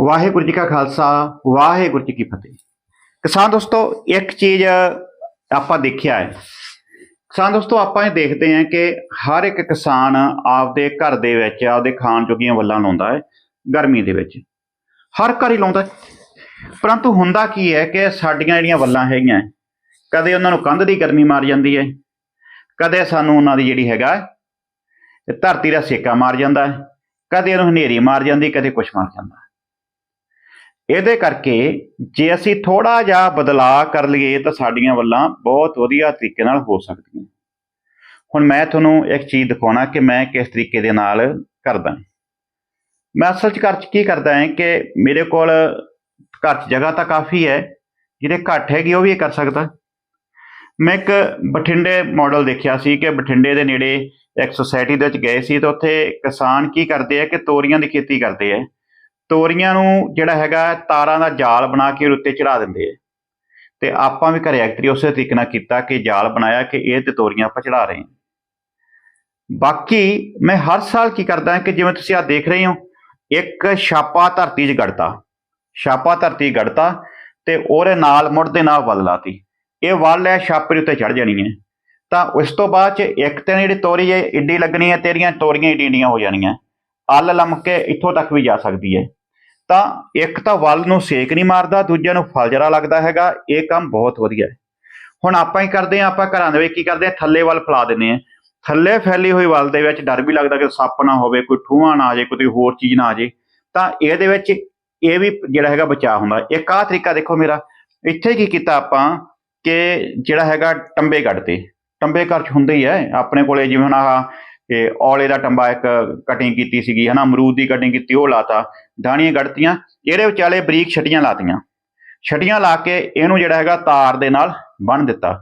ਵਾਹਿਗੁਰੂ ਜੀ ਕਾ ਖਾਲਸਾ, ਵਾਹਿਗੁਰੂ ਜੀ ਕੀ ਫਤਿਹ। ਕਿਸਾਨ ਦੋਸਤੋ, ਇੱਕ ਚੀਜ਼ ਆਪਾਂ ਦੇਖਿਆ ਹੈ। ਕਿਸਾਨ ਦੋਸਤੋ, ਆਪਾਂ ਇਹ ਦੇਖਦੇ ਹਾਂ ਕਿ ਹਰ ਇੱਕ ਕਿਸਾਨ ਆਪਦੇ ਘਰ ਦੇ ਵਿੱਚ, ਆਪਦੇ ਖਾਣ ਜੋਗੀਆਂ ਵੱਲਾਂ ਲਾਉਂਦਾ ਹੈ, ਗਰਮੀ ਦੇ ਵਿੱਚ। ਹਰ ਘਰ ਹੀ ਲਾਉਂਦਾ ਪਰੰਤੂ ਹੁੰਦਾ ਕੀ ਹੈ ਕਿ ਸਾਡੀਆਂ ਜਿਹੜੀਆਂ ਵੱਲਾਂ ਹੈਗੀਆਂ ਕਦੇ ਉਹਨਾਂ ਨੂੰ ਕੰਧ ਦੀ ਗਰਮੀ ਮਾਰ ਜਾਂਦੀ ਹੈ, ਕਦੇ ਸਾਨੂੰ ਉਹਨਾਂ ਦੀ ਜਿਹੜੀ ਹੈਗਾ ਧਰਤੀ ਦਾ ਸੇਕਾ ਮਾਰ ਜਾਂਦਾ ਹੈ, ਕਦੇ ਉਹਨੂੰ ਹਨੇਰੀ ਮਾਰ ਜਾਂਦੀ, ਕਦੇ ਕੁਛ ਮਾਰ ਜਾਂਦਾ ਇਹਦੇ ਕਰਕੇ ਜੇ ਅਸੀਂ ਥੋੜਾ ਜਿਹਾ ਬਦਲਾਅ ਕਰ ਲਈਏ ਤਾਂ ਸਾਡੀਆਂ ਵੱਲਾਂ ਬਹੁਤ ਵਧੀਆ ਤਰੀਕੇ ਨਾਲ ਹੋ ਸਕਦੀਆਂ। ਹੁਣ ਮੈਂ ਤੁਹਾਨੂੰ ਇੱਕ ਚੀਜ਼ ਦਿਖਾਉਣਾ ਕਿ ਮੈਂ ਕਿਸ ਤਰੀਕੇ ਦੇ ਨਾਲ ਕਰਦਾ। ਮੈਂ ਅਸਲ 'ਚ ਘਰ 'ਚ ਕੀ ਕਰਦਾ ਹਾਂ ਕਿ ਮੇਰੇ ਕੋਲ ਘਰ 'ਚ ਜਗ੍ਹਾ ਤਾਂ ਕਾਫੀ ਹੈ, ਜਿਹਦੇ ਘੱਟ ਹੈਗੀ ਉਹ ਵੀ ਇਹ ਕਰ ਸਕਦਾ। ਮੈਂ ਇੱਕ ਬਠਿੰਡੇ ਮਾਡਲ ਦੇਖਿਆ ਸੀ ਕਿ ਬਠਿੰਡੇ ਦੇ ਨੇੜੇ ਇੱਕ ਸੁਸਾਇਟੀ ਦੇ ਵਿੱਚ ਗਏ ਸੀ ਤਾਂ ਉੱਥੇ ਕਿਸਾਨ ਕੀ ਕਰਦੇ ਆ ਕਿ ਤੋਰੀਆਂ ਦੀ ਖੇਤੀ ਕਰਦੇ ਆ। ਤੋਰੀਆਂ ਨੂੰ ਜਿਹੜਾ ਹੈਗਾ ਤਾਰਾਂ ਦਾ ਜਾਲ ਬਣਾ ਕੇ ਉਹਦੇ ਉੱਤੇ ਚੜਾ ਦਿੰਦੇ ਆ। ਤੇ ਆਪਾਂ ਵੀ ਘਰੇ ਐਕਟਰੀ ਉਸੇ ਤਰੀਕੇ ਨਾਲ ਕੀਤਾ ਕਿ ਜਾਲ ਬਣਾਇਆ ਕਿ ਇਹ ਤੇ ਤੋਰੀਆਂ ਆਪਾਂ ਚੜਾ ਰਹੇ ਹਾਂ। ਬਾਕੀ ਮੈਂ ਹਰ ਸਾਲ ਕੀ ਕਰਦਾ ਹਾਂ ਕਿ ਜਿਵੇਂ ਤੁਸੀਂ ਆ ਦੇਖ ਰਹੇ ਹੋ, ਇੱਕ ਛਾਪਾ ਧਰਤੀ 'ਚ ਗੜਤਾ ਛਾਪਾ ਧਰਤੀ ਗੜਤਾ ਤੇ ਉਹਦੇ ਨਾਲ ਮੁੜ ਦੇ ਨਾਲ ਵੱਲ ਲਾਤੀ। ਇਹ ਵੱਲ ਹੈ ਛਾਪੇ ਦੇ ਉੱਤੇ ਚੜ ਜਾਣੀ ਹੈ ਤਾਂ ਉਸ ਤੋਂ ਬਾਅਦ ਚ ਇੱਕ ਤੇ ਜਿਹੜੀ ਤੋਰੀ ਹੈ ਏਡੀ ਲੱਗਣੀ ਹੈ, ਤੇਰੀਆਂ ਤੋਰੀਆਂ ਏਡੀ ਏਡੀਆਂ ਹੋ ਜਾਣੀਆਂ। ਅੱਲ ਲੰਮ ਕੇ ਇੱਥੋਂ ਤੱਕ ਵੀ ਜਾ ਸਕਦੀ ਹੈ। ਤਾਂ ਇੱਕ ਤਾਂ ਵੱਲ ਨੂੰ ਸੇਕ ਨਹੀਂ ਮਾਰਦਾ ਦੂਜੇ ਨੂੰ ਫਲ ਜਰਾ ਲੱਗਦਾ ਹੈਗਾ, ਇਹ ਕੰਮ ਬਹੁਤ ਵਧੀਆ ਹੈ। ਹੁਣ ਆਪਾਂ ਹੀ ਕਰਦੇ ਹਾਂ, ਆਪਾਂ ਘਰਾਂ ਦੇ ਵਿੱਚ ਕੀ ਕਰਦੇ ਹਾਂ, ਥੱਲੇ ਵੱਲ ਫੈਲਾ ਦਿੰਦੇ ਹਾਂ। ਥੱਲੇ ਫੈਲੀ ਹੋਈ ਵੱਲ ਦੇ ਵਿੱਚ ਡਰ ਵੀ ਲੱਗਦਾ ਕਿ ਸੱਪ ਨਾ ਹੋਵੇ, ਕੋਈ ਠੂਹਾ ਨਾ ਆ ਜਾਏ ਕੋਈ ਹੋਰ ਚੀਜ਼ ਨਾ ਆ ਜਾਏ। ਤਾਂ ਇਹਦੇ ਵਿੱਚ ਇਹ ਵੀ ਜਿਹੜਾ ਹੈਗਾ ਬਚਾਅ ਹੁੰਦਾ। ਇੱਕ ਆਹ ਤਰੀਕਾ ਦੇਖੋ ਮੇਰਾ, ਇੱਥੇ ਕੀ ਕੀਤਾ ਆਪਾਂ ਕਿ ਜਿਹੜਾ ਹੈਗਾ ਟੰਬੇ ਕੱਢਦੇ ਟੰਬੇ ਘਰ ਚ ਹੁੰਦੇ ਹੀ ਐ ਆਪਣੇ ਕੋਲੇ ਜਿਵੇਂ ਹੁਣ ਆਹ ਇਹ ਔਲੇ ਦਾ ਟੰਬਾ ਇੱਕ ਕਟਿੰਗ ਕੀਤੀ ਸੀਗੀ, ਹਨਾ, ਅਮਰੂਦ ਦੀ ਕਟਿੰਗ ਕੀਤੀ, ਉਹ ਲਾਤਾ। ਢਾਣੀਆਂ ਕੱਢਤੀਆਂ, ਇਹਦੇ ਵਿਚਾਲੇ ਬਰੀਕ ਛਟੀਆਂ ਲਾਤੀਆਂ। ਛਟੀਆਂ ਲਾ ਕੇ ਇਹਨੂੰ ਜਿਹੜਾ ਹੈਗਾ ਤਾਰ ਦੇ ਨਾਲ ਬੰਨ ਦਿੱਤਾ।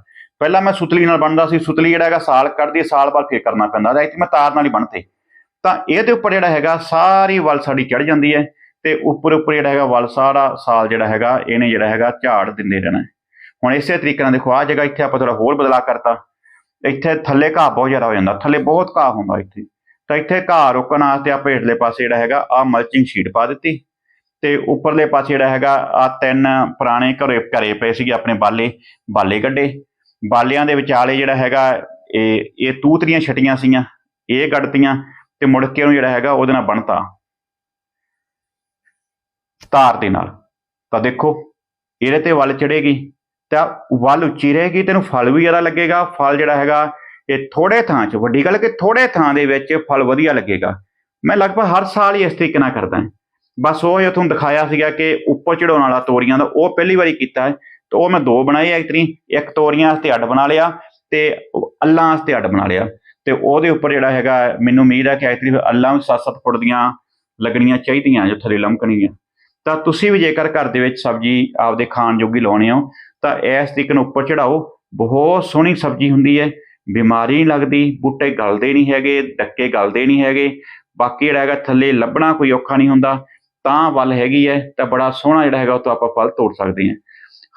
ਪਹਿਲਾਂ ਮੈਂ ਸੁਤਲੀ ਨਾਲ ਬੰਨਦਾ ਸੀ, ਸੁਤਲੀ ਜਿਹੜਾ ਹੈਗਾ ਸਾਲ ਕੱਢਦੀ, ਸਾਲ ਬਾਅਦ ਫੇਰ ਕਰਨਾ ਪੈਂਦਾ ਤਾਂ ਮੈਂ ਤਾਰ ਨਾਲ ਹੀ ਬੰਨਤੇ ਤਾਂ ਇਹਦੇ ਉੱਪਰ ਜਿਹੜਾ ਹੈਗਾ ਸਾਰੀ ਵੱਲ ਸਾਡੀ ਚੜ ਜਾਂਦੀ ਹੈ ਤੇ ਉੱਪਰ ਉੱਪਰ ਜਿਹੜਾ ਹੈਗਾ ਵੱਲ ਸਾਰਾ ਸਾਲ ਜਿਹੜਾ ਹੈਗਾ ਇਹਨੇ ਜਿਹੜਾ ਹੈਗਾ ਝਾੜ ਦਿੰਦੇ ਰਹਿਣਾ। ਹੁਣ ਇਸੇ ਤਰੀਕੇ ਨਾਲ ਦੇਖੋ ਆ ਜਗ੍ਹਾ ਇੱਥੇ ਆਪਾਂ ਥੋੜਾ ਹੋਰ ਬਦਲਾਅ ਕਰਤਾ। ਇੱਥੇ ਥੱਲੇ ਘਾਹ ਬਹੁਤ ਜ਼ਿਆਦਾ ਹੋ ਜਾਂਦਾ, ਥੱਲੇ ਬਹੁਤ ਘਾਹ ਹੁੰਦਾ ਇੱਥੇ। ਤਾਂ ਇੱਥੇ ਘਾਹ ਰੋਕਣ ਵਾਸਤੇ ਆਪਾਂ ਹੇਠਲੇ ਪਾਸੇ ਜਿਹੜਾ ਹੈਗਾ ਆ ਮਲਚਿੰਗ ਸ਼ੀਟ ਪਾ ਦਿੱਤੀ। ਤੇ ਉੱਪਰਲੇ ਪਾਸੇ ਜਿਹੜਾ ਹੈਗਾ ਆ ਤਿੰਨ ਪੁਰਾਣੇ ਘਰੇ ਘਰੇ ਪਏ ਸੀਗੇ ਆਪਣੇ ਬਾਲੇ ਬਾਲੇ ਕੱਢੇ। ਬਾਲਿਆਂ ਦੇ ਵਿਚਾਲੇ ਜਿਹੜਾ ਹੈਗਾ, ਇਹ ਇਹ ਤੂਤਰੀਆਂ ਛਟੀਆਂ ਸੀਆਂ ਇਹ ਕੱਢਤੀਆਂ ਤੇ ਮੁੜ ਕੇ ਉਹਨੂੰ ਜਿਹੜਾ ਹੈਗਾ ਉਹਦੇ ਨਾਲ ਬਣਤਾ। ਤਾਰ ਦੇ ਨਾਲ। ਤਾਂ ਦੇਖੋ, ਇਹਦੇ ਤੇ ਵੱਲ ਚੜੇਗੀ ਤਾਂ ਵੱਲ ਉੱਚੀ ਰਹੇਗੀ, ਤੈਨੂੰ ਫਲ ਵੀ ਜ਼ਿਆਦਾ ਲੱਗੇਗਾ। ਫਲ ਜਿਹੜਾ ਹੈਗਾ, ਇਹ ਥੋੜੇ ਥਾਂ 'ਚ, ਵੱਡੀ ਗੱਲ ਕਿ ਥੋੜੇ ਥਾਂ ਦੇ ਵਿੱਚ ਫਲ ਵਧੀਆ ਲੱਗੇਗਾ। ਮੈਂ ਲਗਭਗ ਹਰ ਸਾਲ ਹੀ ਇਸ ਤਰੀਕੇ ਨਾਲ ਕਰਦਾ ਹਾਂ। ਬਸ ਉਹ ਇਹ ਤੁਹਾਨੂੰ ਦਿਖਾਇਆ ਸੀਗਾ ਕਿ ਉੱਪਰ ਚੜਾਉਣ ਵਾਲਾ ਤੋਰੀਆਂ ਦਾ, ਉਹ ਪਹਿਲੀ ਵਾਰੀ ਕੀਤਾ ਹੈ। ਤੇ ਉਹ ਮੈਂ ਦੋ ਬਣਾਏ ਐਕਚੁਅਲੀ ਇੱਕ ਤੋਰੀਆਂ ਵਾਸਤੇ ਅੱਡ ਬਣਾ ਲਿਆ ਤੇ ਅੱਲਾਂ ਵਾਸਤੇ ਅੱਡ ਬਣਾ ਲਿਆ। ਤੇ ਉਹਦੇ ਉੱਪਰ ਜਿਹੜਾ ਹੈਗਾ, ਮੈਨੂੰ ਉਮੀਦ ਹੈ ਕਿ ਐਕਚੁਅਲੀ ਅੱਲਾਂ ਵੀ 7-7 ਫੁੱਟ ਦੀਆਂ ਲੱਗਣੀਆਂ ਚਾਹੀਦੀਆਂ, ਜੋ ਥੱਲੇ ਲੰਮਕਣੀਆਂ ਤਾਂ ਤੁਸੀਂ ਵੀ ਜੇਕਰ ਘਰ ਦੇ ਵਿੱਚ ਸਬਜ਼ੀ ਆਪਦੇ ਖਾਣ ਜੋਗੀ ਲਾਉਣੇ ਹੋ, ਤਾਂ ਇਸ ਤਰੀਕੇ ਨੂੰ ਉੱਪਰ ਚੜਾਓ। ਬਹੁਤ ਸੋਹਣੀ ਸਬਜ਼ੀ ਹੁੰਦੀ ਹੈ। ਬਿਮਾਰੀ ਨਹੀਂ ਲੱਗਦੀ, ਬੂਟੇ ਗਲਦੇ ਨਹੀਂ ਹੈਗੇ, ਡੱਕੇ ਗਲਦੇ ਨਹੀਂ ਹੈਗੇ। ਬਾਕੀ ਜਿਹੜਾ ਹੈਗਾ ਥੱਲੇ ਲੱਭਣਾ ਕੋਈ ਔਖਾ ਨਹੀਂ ਹੁੰਦਾ। ਤਾਂ ਵੱਲ ਹੈਗੀ ਹੈ, ਤਾਂ ਬੜਾ ਸੋਹਣਾ ਜਿਹੜਾ ਹੈਗਾ ਉਹ ਤੋਂ ਆਪਾਂ ਫਲ ਤੋੜ ਸਕਦੇ ਹਾਂ।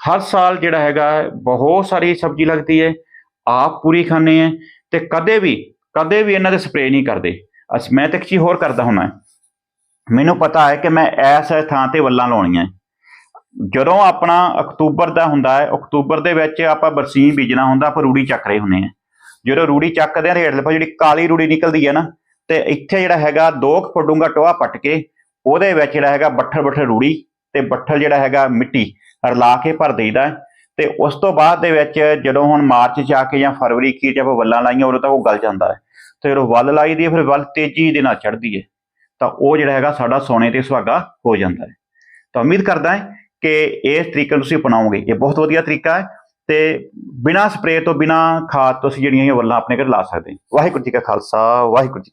ਹਰ ਸਾਲ ਜਿਹੜਾ ਹੈਗਾ ਬਹੁਤ ਸਾਰੀ ਸਬਜ਼ੀ ਲੱਗਦੀ ਹੈ। ਆਪ ਪੂਰੀ ਖਾਂਦੇ ਹੈ ਤੇ ਕਦੇ ਵੀ ਕਦੇ ਵੀ ਇਹਨਾਂ ਦੇ ਸਪਰੇਅ ਨਹੀਂ ਕਰਦੇ। ਅਸ ਮੈਂ ਤਾਂ ਇੱਕ ਚੀਜ਼ ਹੋਰ ਕਰਦਾ ਹੁੰਦਾ। ਮੈਨੂੰ ਪਤਾ ਹੈ ਕਿ ਮੈਂ ਐਸ ਥਾਂ ਤੇ ਵੱਲਾਂ ਲਾਉਣੀਆਂ ਜਦੋਂ ਆਪਣਾ ਅਕਤੂਬਰ ਦਾ ਹੁੰਦਾ ਹੈ ਅਕਤੂਬਰ ਦੇ ਵਿੱਚ ਆਪਾਂ ਬਰਸੀਨ ਬੀਜਣਾ ਹੁੰਦਾ ਆਪਾਂ ਰੂੜੀ ਚੱਕ ਰਹੇ ਹੁੰਦੇ ਆ ਜਦੋਂ ਰੂੜੀ ਚੱਕਦੇ ਆ ਰੇਡ ਜਿਹੜੀ ਕਾਲੀ ਰੂੜੀ ਨਿਕਲਦੀ ਹੈ ਨਾ ਤੇ ਇੱਥੇ ਜਿਹੜਾ ਹੈਗਾ 2 ਫੁੱਟ ਡੂੰਘਾ ਟੋਆ ਪੱਟ ਕੇ ਉਹਦੇ ਵਿੱਚ ਜਿਹੜਾ ਹੈਗਾ ਬੱਠਲ ਬੱਠਲ ਰੂੜੀ ਤੇ ਬੱਠਲ ਜਿਹੜਾ ਹੈਗਾ ਮਿੱਟੀ ਰਲਾ ਕੇ ਭਰ ਦੇਈਦਾ ਹੈ। ਤੇ ਉਸ ਤੋਂ ਬਾਅਦ ਦੇ ਵਿੱਚ ਜਦੋਂ ਹੁਣ ਮਾਰਚ ਚ ਆ ਕੇ ਜਾਂ ਫਰਵਰੀ ਕੀ ਚ ਆਪਾਂ ਵੱਲਾਂ ਲਾਈਆਂ ਉਦੋਂ ਤੱਕ ਉਹ ਗਲ ਜਾਂਦਾ ਹੈ। ਤੇ ਜਦੋਂ ਵੱਲ ਲਾਈ ਦੀ ਹੈ, ਫਿਰ ਵੱਲ ਤੇਜ਼ੀ ਦੇ ਨਾਲ ਚੜ੍ਹਦੀ ਹੈ। ਤਾਂ ਉਹ ਜਿਹੜਾ ਹੈਗਾ ਸਾਡਾ ਸੋਨੇ ਤੇ ਸੁਹਾਗਾ ਹੋ ਜਾਂਦਾ ਹੈ। ਤਾਂ ਉਮੀਦ ਕਰਦਾ ਹਾਂ ਕਿ ਇਸ ਤਰੀਕੇ ਨੂੰ ਤੁਸੀਂ ਅਪਣਾਓਗੇ। ਇਹ ਬਹੁਤ ਵਧੀਆ ਤਰੀਕਾ ਹੈ ਤੇ ਬਿਨਾਂ ਸਪਰੇਅ ਤੋਂ ਬਿਨਾਂ ਖਾਦ ਤੋਂ ਅਸੀਂ ਜਿਹੜੀਆਂ ਇਹ ਵੱਲਾਂ ਆਪਣੇ ਘਰ ਲਾ ਸਕਦੇ ਹਾਂ। ਵਾਹਿਗੁਰੂ ਜੀ ਕਾ ਖਾਲਸਾ, ਵਾਹਿਗੁਰੂ ਜੀ